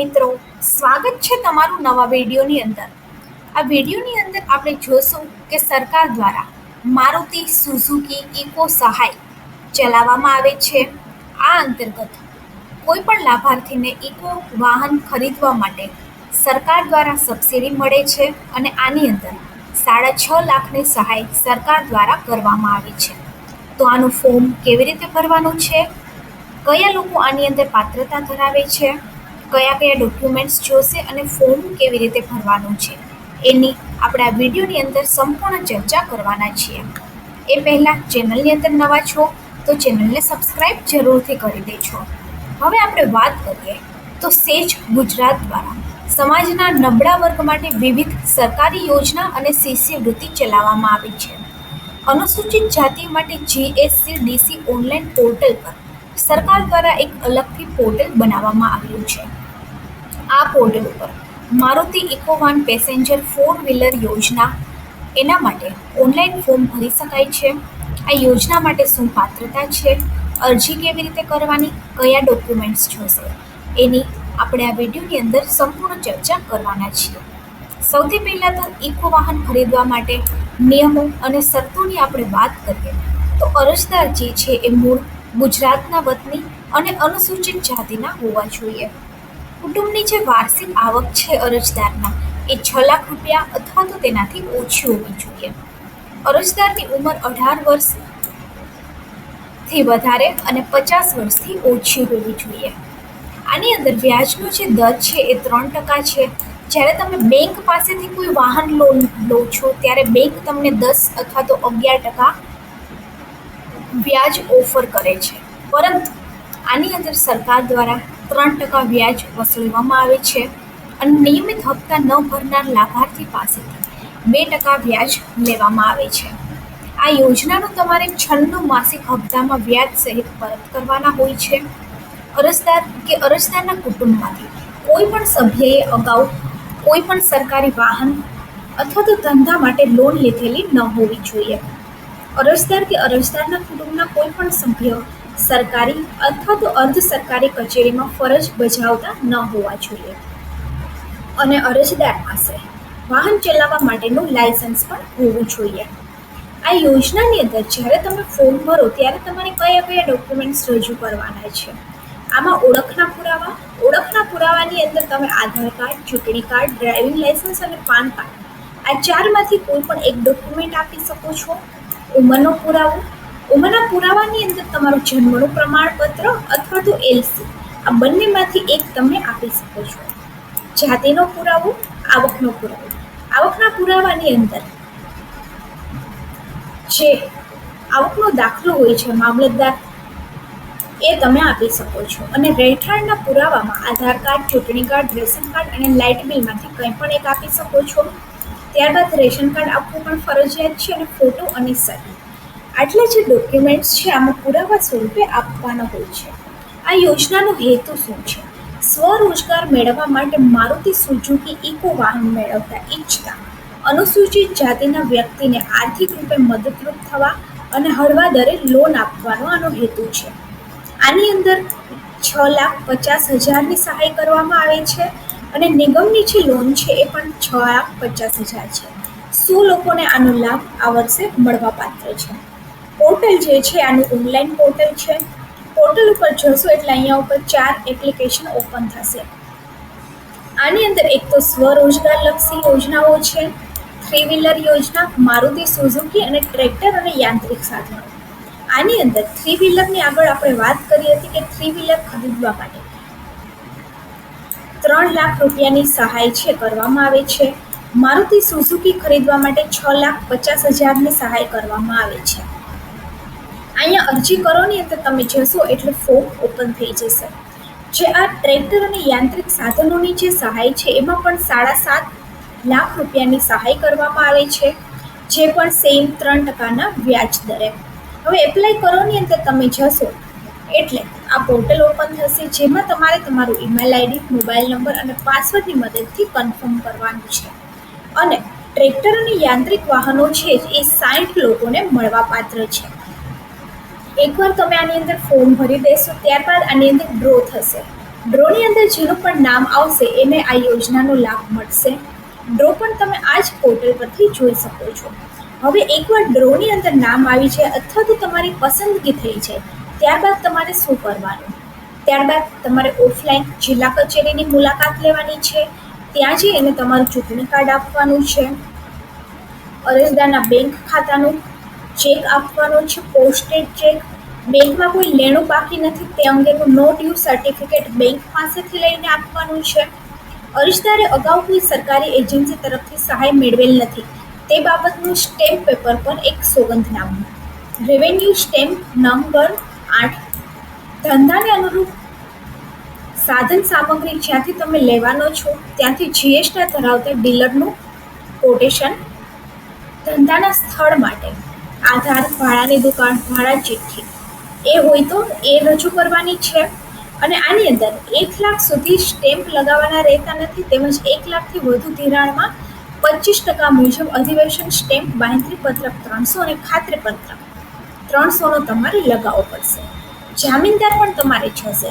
મિત્રો, સ્વાગત છે તમારું નવા વિડીયોની અંદર. આ વિડીયોની અંદર આપણે જોશું કે સરકાર દ્વારા મારુતિ સુઝુકી ઇકો સહાય ચલાવવામાં આવે છે. આ અંતર્ગત કોઈ પણ લાભાર્થીને ઇકો વાહન ખરીદવા માટે સરકાર દ્વારા સબસિડી મળે છે અને આની અંદર સાડા છ લાખની સહાય સરકાર દ્વારા કરવામાં આવી છે. તો આનું ફોર્મ કેવી રીતે ભરવાનું છે? કયા લોકો આની અંદર પાત્રતા ધરાવે છે? કયા કયા ડોક્યુમેન્ટ્સ જોશે અને ફોર્મ કેવી રીતે ભરવાનું છે. એની આપણે આ વિડીયોની અંદર સંપૂર્ણ ચર્ચા કરવાના છીએ. એ પહેલાં ચેનલની અંદર નવા છો તો ચેનલને સબસ્ક્રાઈબ જરૂરથી કરી દેજો. હવે આપણે વાત કરીએ તો સેજ ગુજરાત દ્વારા સમાજના નબળા વર્ગ માટે વિવિધ સરકારી યોજના અને શિષ્યવૃત્તિ ચલાવવામાં આવી છે. અનુસૂચિત જાતિ માટે જીએસસી ડીસી ઓનલાઈન પોર્ટલ પર સરકાર દ્વારા એક અલગથી પોર્ટલ બનાવવામાં આવ્યું છે. આ પોર્ટલ ઉપર Maruti Eeco van passenger four wheeler યોજના એના માટે ઓનલાઈન ફોર્મ ભરી શકાય છે. આ યોજના માટે શું પાત્રતા છે? અરજી કેવી રીતે કરવાની? કયા ડોક્યુમેન્ટ્સ જોશે? એની આપણે આ વિડીયોની અંદર સંપૂર્ણ ચર્ચા કરવાના છીએ. સૌથી પહેલાં તો ઇકો વાહન ખરીદવા માટે નિયમો અને શરતોની આપણે વાત કરીએ. તો અરજદાર જે છે એ મૂળ ગુજરાતના વતની અને અનુસૂચિત જાતિના હોવા જોઈએ. કુટુંબની જે વાર્ષિક આવક છે અરજદારના, એ છ લાખ રૂપિયા અથવા તો તેનાથી ઓછી હોવી જોઈએ. અરજદારની ઉંમર અઢાર વર્ષથી વધારે અને પચાસ વર્ષથી ઓછી હોવી જોઈએ. આની અંદર વ્યાજનો જે દર છે એ ત્રણ ટકા છે. જ્યારે તમે બેંક પાસેથી કોઈ વાહન લોન લો છો, ત્યારે બેંક તમને દસ અથવા તો અગિયાર ટકા વ્યાજ ઓફર કરે છે. પરંતુ આની અંદર સરકાર દ્વારા ત્રણ ટકા વ્યાજ વસૂલવામાં આવે છે અને નિયમિત હપ્તા ન ભરનાર લાભાર્થી પાસેથી બે ટકા વ્યાજ લેવામાં આવે છે. આ યોજનાનું તમારે છન્નું માસિક હપ્તામાં વ્યાજ સહિત પરત કરવાના હોય છે. અરજદાર કે અરજદારના કુટુંબમાંથી કોઈ પણ સભ્યએ અગાઉ કોઈ પણ સરકારી વાહન અથવા તો ધંધા માટે લોન લીધેલી ન હોવી જોઈએ. અરજદાર કે અરજદારના કુટુંબના કોઈ પણ સભ્ય સરકારી અથવા તો અર્ધ સરકારી કચેરીમાં ફરજ બજાવતા ન હોવા જોઈએ. અને અરજદાર પાસે વાહન ચલાવવા માટેનું લાયસન્સ પણ હોવું જોઈએ. આ યોજનાની અંદર જ્યારે તમે ફોર્મ ભરો ત્યારે તમારે કયા કયા ડોક્યુમેન્ટ્સ રજૂ કરવાના છે? આમાં ઓળખના પુરાવા, ઓળખના પુરાવાની અંદર તમે આધાર કાર્ડ, ચૂંટણી કાર્ડ, ડ્રાઇવિંગ લાયસન્સ અને પાન કાર્ડ આ ચારમાંથી કોઈ પણ એક ડોક્યુમેન્ટ આપી શકો છો. ઉંમરનો પુરાવો. ઉંમરના પુરાવાની અંદર તમારું જન્મનું પ્રમાણપત્ર અથવા તો એલસી આ બંનેમાંથી એક તમે આપી શકો છો. જાતિનો પુરાવો, આવકનો પુરાવો. આવકના પુરાવાની અંદર જે આવકનો દાખલો હોય છે, મામલતદાર, એ તમે આપી શકો છો. અને રહેઠાણના પુરાવામાં આધાર કાર્ડ, ચૂંટણી કાર્ડ, રેશન કાર્ડ અને લાઇટ બિલમાંથી કંઈ પણ એક આપી શકો છો. ત્યારબાદ રેશન કાર્ડ આપવું પણ ફરજિયાત છે અને ફોટો અને સહી. આટલા જે ડોક્યુમેન્ટ્સ છે, આમાં પુરાવા સ્વરૂપે આપવાના હોય છે. આ યોજનાનો હેતુ શું છે? સ્વરોજગાર મેળવવા માટે મારુતિ સુઝુકી ઇકો વાહન મેળવતા ઈચ્છતા, અનુસૂચિત જાતિના વ્યક્તિને આર્થિક રૂપે મદદરૂપ થવા અને હળવા દરે લોન આપવાનો આનો હેતુ છે. આની અંદર છ લાખ પચાસ હજારની સહાય કરવામાં આવે છે. અને નિગમની જે લોન છે એ પણ છ લાખ પચાસ હજાર છે. સો લોકોને આનો લાભ આ વર્ષે મળવાપાત્ર છે. પોર્ટલ જે છે આનું ઓનલાઈન પોર્ટલ છે. પોર્ટલ ઉપર જશો એટલે અહીંયા ઉપર ચાર એપ્લિકેશન ઓપન થશે. આની અંદર એક તો સ્વરોજગાર લક્ષી યોજનાઓ છે થ્રી વ્હીલર યોજના, મારુતિ સુઝુકી અને ટ્રેક્ટર અને યાંત્રિક સાધનો. આની અંદર થ્રી વ્હીલરની આગળ આપણે વાત કરી હતી કે થ્રી વ્હીલર ખરીદવા માટે. ત્રણ લાખ રૂપિયાની સહાય છે કરવામાં આવે છે. મારુતિ સુઝુકી ખરીદવા માટે છ લાખ પચાસ હજારની સહાય કરવામાં આવે છે. અહીંયા અરજી કરોની અંદર તમે જશો એટલે ફોર્મ ઓપન થઈ જશે. જે આ ટ્રેક્ટર અને યાંત્રિક સાધનોની જે સહાય છે, એમાં પણ સાડા સાત લાખ રૂપિયાની સહાય કરવામાં આવે છે, જે પણ સેમ ત્રણ ટકાના વ્યાજ દરે. હવે એપ્લાય કરોની અંદર તમે જશો એટલે આ પોર્ટલ ઓપન થશે, જેમાં તમારે તમારું ઈમેલ આઈડી મોબાઈલ નંબર અને પાસવર્ડની મદદથી કન્ફર્મ કરવાનું છે. અને ટ્રેક્ટર અને યાંત્રિક વાહનો છે એ સાઠ લોકોને મળવાપાત્ર છે. એકવાર તમે આની અંદર ફોર્મ ભરી દેશો, ત્યારબાદ આની અંદર ડ્રો થશે. ડ્રોની અંદર જેનું પણ નામ આવશે, એને આ યોજનાનો લાભ મળશે. ડ્રો પણ તમે આ જ પોર્ટલ પરથી જોઈ શકો છો. હવે એકવાર ડ્રોની અંદર નામ આવી જાય, અથવા તો તમારી પસંદગી થઈ જાય ત્યારબાદ તમારે શું કરવાનું? ત્યારબાદ તમારે ઓફલાઈન જિલ્લા કચેરીની મુલાકાત લેવાની છે. ત્યાં જઈને તમારું ચૂંટણી કાર્ડ આપવાનું છે. અરજદારના બેંક ખાતાનું ચેક આપવાનો છે, પોસ્ટેડ ચેક. બેંકમાં કોઈ લેણું બાકી નથી, તે અંગેનું નો ડ્યુ સર્ટિફિકેટ બેંક પાસેથી લઈને આપવાનું છે. અરજદારે અગાઉ કોઈ સરકારી એજન્સી તરફથી સહાય મેળવેલ નથી. તે બાબતનું સ્ટેમ્પ પેપર પર એક સોગંદનામું રેવન્યુ સ્ટેમ્પ નંબર આઠ. ધંધાને અનુરૂપ સાધન સામગ્રી જ્યાંથી તમે લેવાનો છો, ત્યાંથી જીએસટી ધરાવતા ડીલરનું કોટેશન ધંધાના સ્થળ માટે. આધાર, ભાડાની દુકાન, ભાડા ચિઠ્ઠી. એ હોય તો એ રજૂ કરવાની છે અને આની અંદર એક લાખ સુધી સ્ટેમ્પ લગાવવાના રહેતા નથી, તેમજ એક લાખથી વધુ ધિરાણમાં પચીસ ટકા મુજબ અધિવેશન સ્ટેમ્પ બાંહેધરી પત્રક ત્રણસો અને ખાતરી પત્રક ત્રણસોનો તમારે લગાવવો પડશે. જામીનદાર પણ તમારે જશે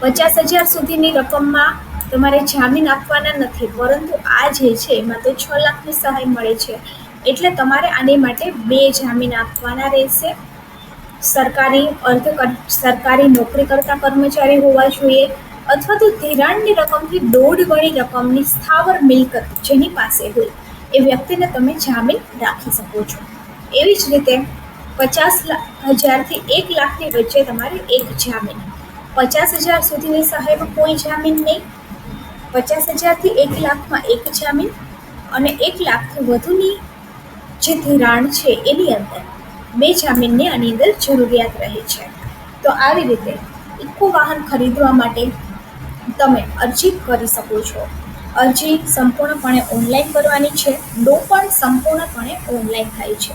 પચાસ હજાર સુધીની રકમમાં તમારે જામીન આપવાના નથી, પરંતુ આ જે છે, એમાં તો છ લાખની સહાય મળે છે. એટલે તમારે આની માટે બે જામીન આપવાના રહેશે. સરકારી અર્ધ સરકારી નોકરી કરતા કર્મચારી હોવા જોઈએ, અથવા તો ધિરાણની રકમથી દોઢ ગણી રકમની સ્થાવર મિલકત જેની પાસે હોય, એ વ્યક્તિને તમે જામીન રાખી શકો છો. એવી જ રીતે પચાસ હજારથી એક લાખની વચ્ચે તમારે એક જામીન. પચાસ હજાર સુધીની સહાયમાં કોઈ જામીન નહીં. પચાસ હજારથી એક લાખમાં એક જામીન અને એક લાખથી વધુની જે ધિરાણ છે એની અંદર બે જામીનની આની અંદર જરૂરિયાત રહે છે. તો આવી રીતે ઇકો વાહન ખરીદવા માટે તમે અરજી કરી શકો છો. અરજી સંપૂર્ણપણે ઓનલાઈન કરવાની છે. ડો પણ સંપૂર્ણપણે ઓનલાઈન થાય છે.